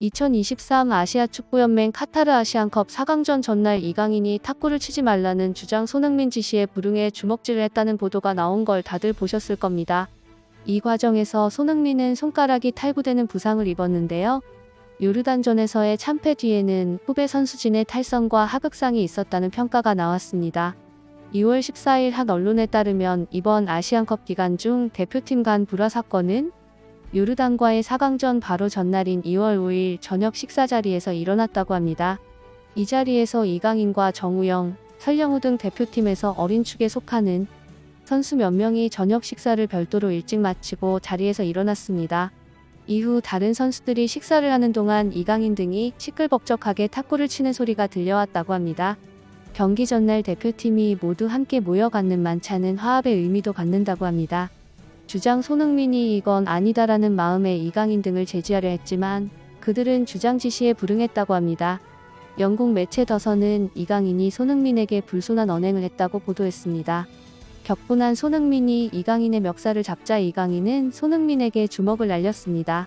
2023 아시아 축구연맹 카타르 아시안컵 4강전 전날 이강인이 탁구를 치지 말라는 주장 손흥민 지시에 불응해 주먹질을 했다는 보도가 나온 걸 다들 보셨을 겁니다. 이 과정에서 손흥민은 손가락이 탈구되는 부상을 입었는데요. 요르단전에서의 참패 뒤에는 후배 선수진의 탈선과 하극상이 있었다는 평가가 나왔습니다. 2월 14일 한 언론에 따르면 이번 아시안컵 기간 중 대표팀 간 불화 사건은 요르단과의 4강전 바로 전날인 2월 5일 저녁 식사 자리에서 일어났다고 합니다. 이 자리에서 이강인과 정우영, 설영우 등 대표팀에서 어린 축에 속하는 선수 몇 명이 저녁 식사를 별도로 일찍 마치고 자리에서 일어났습니다. 이후 다른 선수들이 식사를 하는 동안 이강인 등이 시끌벅적하게 탁구를 치는 소리가 들려왔다고 합니다. 경기 전날 대표팀이 모두 함께 모여 갖는 만찬은 화합의 의미도 갖는다고 합니다. 주장 손흥민이 이건 아니다라는 마음에 이강인 등을 제지하려 했지만 그들은 주장 지시에 불응했다고 합니다. 영국 매체 더서는 이강인이 손흥민에게 불손한 언행을 했다고 보도했습니다. 격분한 손흥민이 이강인의 멱살을 잡자 이강인은 손흥민에게 주먹을 날렸습니다.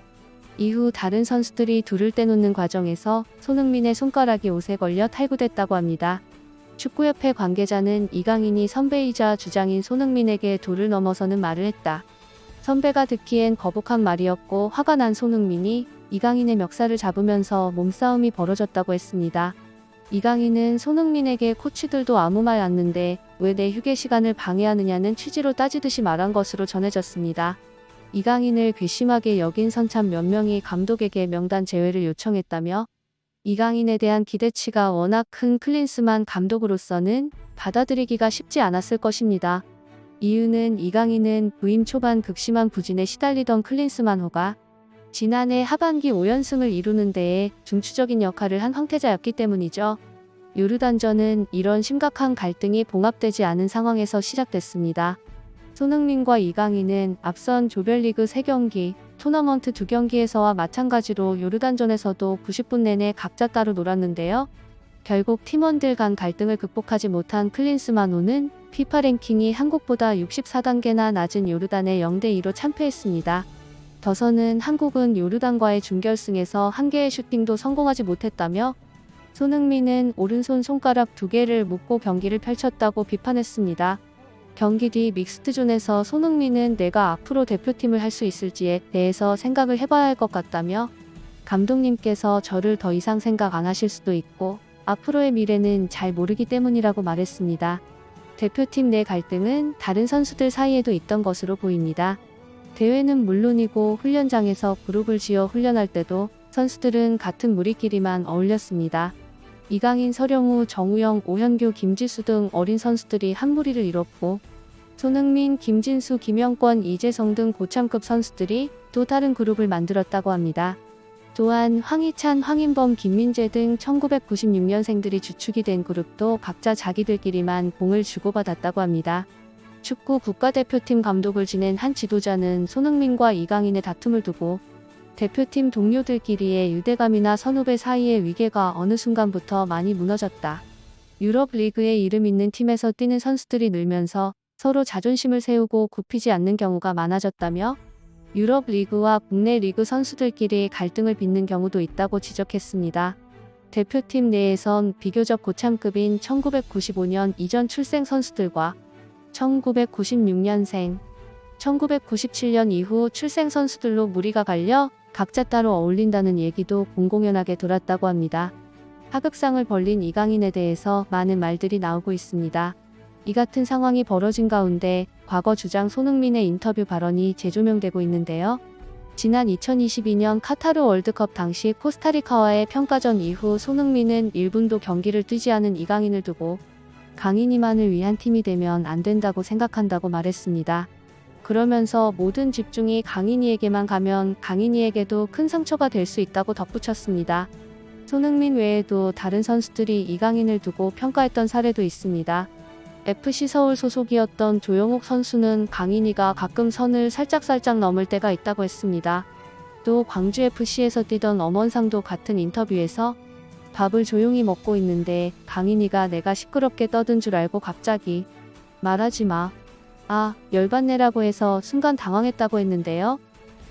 이후 다른 선수들이 둘을 떼놓는 과정에서 손흥민의 손가락이 옷에 걸려 탈구됐다고 합니다. 축구협회 관계자는 이강인이 선배이자 주장인 손흥민에게 돌을 넘어서는 말을 했다. 선배가 듣기엔 거북한 말이었고 화가 난 손흥민이 이강인의 멱살을 잡으면서 몸싸움이 벌어졌다고 했습니다. 이강인은 손흥민에게 코치들도 아무 말 않는데 왜 내 휴게 시간을 방해하느냐는 취지로 따지듯이 말한 것으로 전해졌습니다. 이강인을 괘씸하게 여긴 선참 몇 명이 감독에게 명단 제외를 요청했다며 이강인에 대한 기대치가 워낙 큰 클린스만 감독으로서는 받아들이기가 쉽지 않았을 것입니다. 이유는 이강인은 부임 초반 극심한 부진에 시달리던 클린스만호가 지난해 하반기 5연승을 이루는 데에 중추적인 역할을 한 황태자였기 때문이죠. 요르단전은 이런 심각한 갈등이 봉합되지 않은 상황에서 시작됐습니다. 손흥민과 이강인은 앞선 조별리그 3경기, 토너먼트 2경기에서와 마찬가지로 요르단전에서도 90분 내내 각자 따로 놀았는데요. 결국 팀원들 간 갈등을 극복하지 못한 클린스만호는 피파 랭킹이 한국보다 64단계나 낮은 요르단에 0대2로 참패했습니다. 더서는 한국은 요르단과의 준결승에서 한 개의 슈팅도 성공하지 못했다며 손흥민은 오른손 손가락 두 개를 묶고 경기를 펼쳤다고 비판했습니다. 경기 뒤 믹스트존에서 손흥민은 내가 앞으로 대표팀을 할 수 있을지에 대해서 생각을 해봐야 할 것 같다며 감독님께서 저를 더 이상 생각 안 하실 수도 있고 앞으로의 미래는 잘 모르기 때문이라고 말했습니다. 대표팀 내 갈등은 다른 선수들 사이에도 있던 것으로 보입니다. 대회는 물론이고 훈련장에서 그룹을 지어 훈련할 때도 선수들은 같은 무리끼리만 어울렸습니다. 이강인, 서령우, 정우영, 오현규, 김지수 등 어린 선수들이 한 무리를 이뤘고 손흥민, 김진수, 김영권, 이재성 등 고참급 선수들이 또 다른 그룹을 만들었다고 합니다. 또한 황희찬, 황인범, 김민재 등 1996년생들이 주축이 된 그룹도 각자 자기들끼리만 공을 주고받았다고 합니다. 축구 국가대표팀 감독을 지낸 한 지도자는 손흥민과 이강인의 다툼을 두고 대표팀 동료들끼리의 유대감이나 선후배 사이의 위계가 어느 순간부터 많이 무너졌다. 유럽 리그에 이름 있는 팀에서 뛰는 선수들이 늘면서 서로 자존심을 세우고 굽히지 않는 경우가 많아졌다며 유럽 리그와 국내 리그 선수들끼리 갈등을 빚는 경우도 있다고 지적했습니다. 대표팀 내에선 비교적 고참급인 1995년 이전 출생 선수들과 1996년생, 1997년 이후 출생 선수들로 무리가 갈려 각자 따로 어울린다는 얘기도 공공연하게 돌았다고 합니다. 하극상을 벌린 이강인에 대해서 많은 말들이 나오고 있습니다. 이 같은 상황이 벌어진 가운데 과거 주장 손흥민의 인터뷰 발언이 재조명되고 있는데요. 지난 2022년 카타르 월드컵 당시 코스타리카와의 평가전 이후 손흥민은 1분도 경기를 뛰지 않은 이강인을 두고 강인이만을 위한 팀이 되면 안 된다고 생각한다고 말했습니다. 그러면서 모든 집중이 강인이에게만 가면 강인이에게도 큰 상처가 될 수 있다고 덧붙였습니다. 손흥민 외에도 다른 선수들이 이강인을 두고 평가했던 사례도 있습니다. FC 서울 소속이었던 조영욱 선수는 강인이가 가끔 선을 살짝살짝 넘을 때가 있다고 했습니다. 또 광주FC에서 뛰던 엄원상도 같은 인터뷰에서 밥을 조용히 먹고 있는데 강인이가 내가 시끄럽게 떠든 줄 알고 갑자기 말하지 마. 아, 열받네라고 해서 순간 당황했다고 했는데요.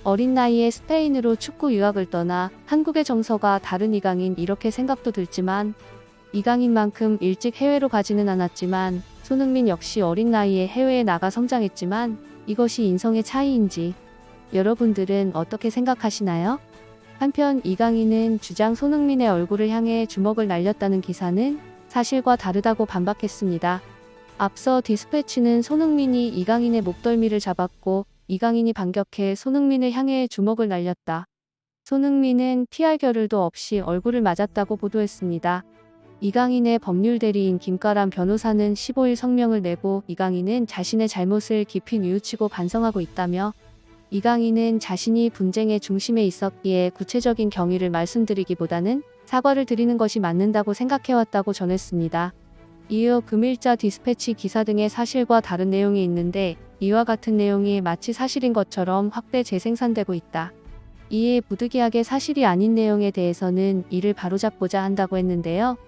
어린 나이에 스페인으로 축구 유학을 떠나 한국의 정서가 다른 이강인 이렇게 생각도 들지만 이강인만큼 일찍 해외로 가지는 않았지만 손흥민 역시 어린 나이에 해외에 나가 성장했지만 이것이 인성의 차이인지 여러분들은 어떻게 생각하시나요? 한편 이강인은 주장 손흥민의 얼굴을 향해 주먹을 날렸다는 기사는 사실과 다르다고 반박했습니다. 앞서 디스패치는 손흥민이 이강인의 목덜미를 잡았고 이강인이 반격해 손흥민을 향해 주먹을 날렸다. 손흥민은 피할 겨를도 없이 얼굴을 맞았다고 보도했습니다. 이강인의 법률 대리인 김가람 변호사는 15일 성명을 내고 이강인은 자신의 잘못을 깊이 뉘우치고 반성하고 있다며 이강인은 자신이 분쟁의 중심에 있었기에 구체적인 경위를 말씀드리기보다는 사과를 드리는 것이 맞는다고 생각해왔다고 전했습니다. 이어 금일자 디스패치 기사 등의 사실과 다른 내용이 있는데 이와 같은 내용이 마치 사실인 것처럼 확대 재생산되고 있다. 이에 부득이하게 사실이 아닌 내용에 대해서는 이를 바로잡고자 한다고 했는데요.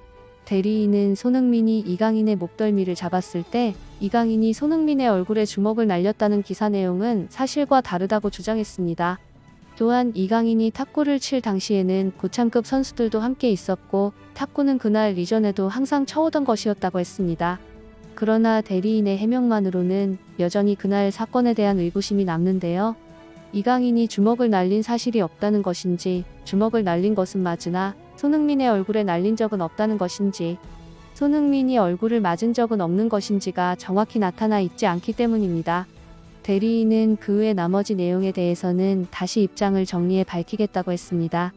대리인은 손흥민이 이강인의 목덜미를 잡았을 때 이강인이 손흥민의 얼굴에 주먹을 날렸다는 기사 내용은 사실과 다르다고 주장했습니다. 또한 이강인이 탁구를 칠 당시에는 고참급 선수들도 함께 있었고 탁구는 그날 이전에도 항상 쳐오던 것이었다고 했습니다. 그러나 대리인의 해명만으로는 여전히 그날 사건에 대한 의구심이 남는데요. 이강인이 주먹을 날린 사실이 없다는 것인지 주먹을 날린 것은 맞으나 손흥민의 얼굴에 날린 적은 없다는 것인지 손흥민이 얼굴을 맞은 적은 없는 것인지가 정확히 나타나 있지 않기 때문입니다. 대리인은 그 외 나머지 내용에 대해서는 다시 입장을 정리해 밝히겠다고 했습니다.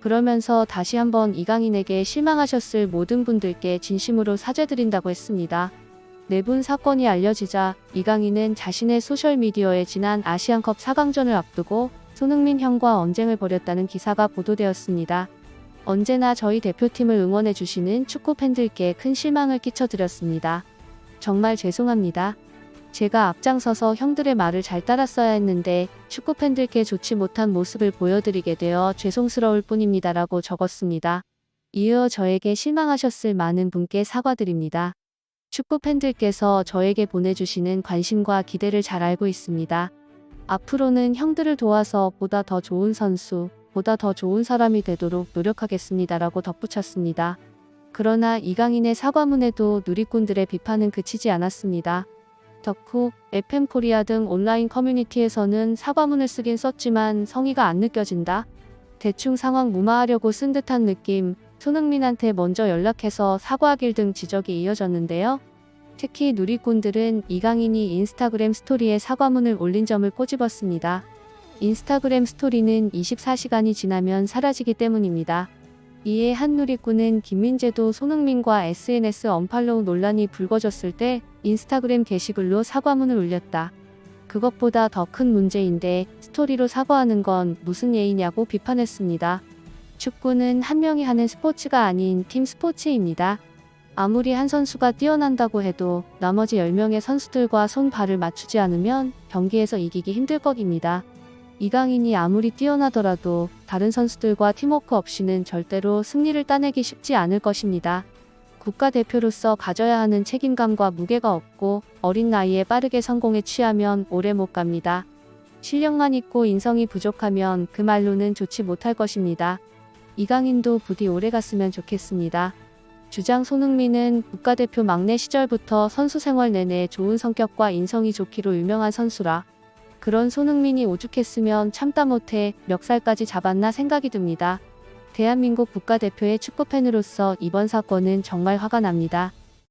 그러면서 다시 한번 이강인에게 실망하셨을 모든 분들께 진심으로 사죄드린다고 했습니다. 내분 사건이 알려지자 이강인은 자신의 소셜미디어에 지난 아시안컵 4강전을 앞두고 손흥민 형과 언쟁을 벌였다는 기사가 보도되었습니다. 언제나 저희 대표팀을 응원해 주시는 축구 팬들께 큰 실망을 끼쳐드렸습니다. 정말 죄송합니다. 제가 앞장서서 형들의 말을 잘 따랐어야 했는데 축구 팬들께 좋지 못한 모습을 보여드리게 되어 죄송스러울 뿐입니다 라고 적었습니다. 이어 저에게 실망하셨을 많은 분께 사과드립니다. 축구 팬들께서 저에게 보내주시는 관심과 기대를 잘 알고 있습니다. 앞으로는 형들을 도와서 보다 더 좋은 선수, 보다 더 좋은 사람이 되도록 노력하겠습니다라고 덧붙였습니다. 그러나 이강인의 사과문에도 누리꾼들의 비판은 그치지 않았습니다. 덕후, FM코리아 등 온라인 커뮤니티에서는 사과문을 쓰긴 썼지만 성의가 안 느껴진다. 대충 상황 무마하려고 쓴 듯한 느낌, 손흥민한테 먼저 연락해서 사과하길 등 지적이 이어졌는데요. 특히 누리꾼들은 이강인이 인스타그램 스토리에 사과문을 올린 점을 꼬집었습니다. 인스타그램 스토리는 24시간이 지나면 사라지기 때문입니다. 이에 한 누리꾼은 김민재도 손흥민과 SNS 언팔로우 논란이 불거졌을 때 인스타그램 게시글로 사과문을 올렸다. 그것보다 더 큰 문제인데 스토리로 사과하는 건 무슨 예의냐고 비판했습니다. 축구는 한 명이 하는 스포츠가 아닌 팀 스포츠입니다. 아무리 한 선수가 뛰어난다고 해도 나머지 10명의 선수들과 손 발을 맞추지 않으면 경기에서 이기기 힘들 것입니다. 이강인이 아무리 뛰어나더라도 다른 선수들과 팀워크 없이는 절대로 승리를 따내기 쉽지 않을 것입니다. 국가대표로서 가져야 하는 책임감과 무게가 없고 어린 나이에 빠르게 성공에 취하면 오래 못 갑니다. 실력만 있고 인성이 부족하면 그 말로는 좋지 못할 것입니다. 이강인도 부디 오래 갔으면 좋겠습니다. 주장 손흥민은 국가대표 막내 시절부터 선수 생활 내내 좋은 성격과 인성이 좋기로 유명한 선수라 그런 손흥민이 오죽했으면 참다 못해 멱살까지 잡았나 생각이 듭니다. 대한민국 국가대표의 축구팬으로서 이번 사건은 정말 화가 납니다.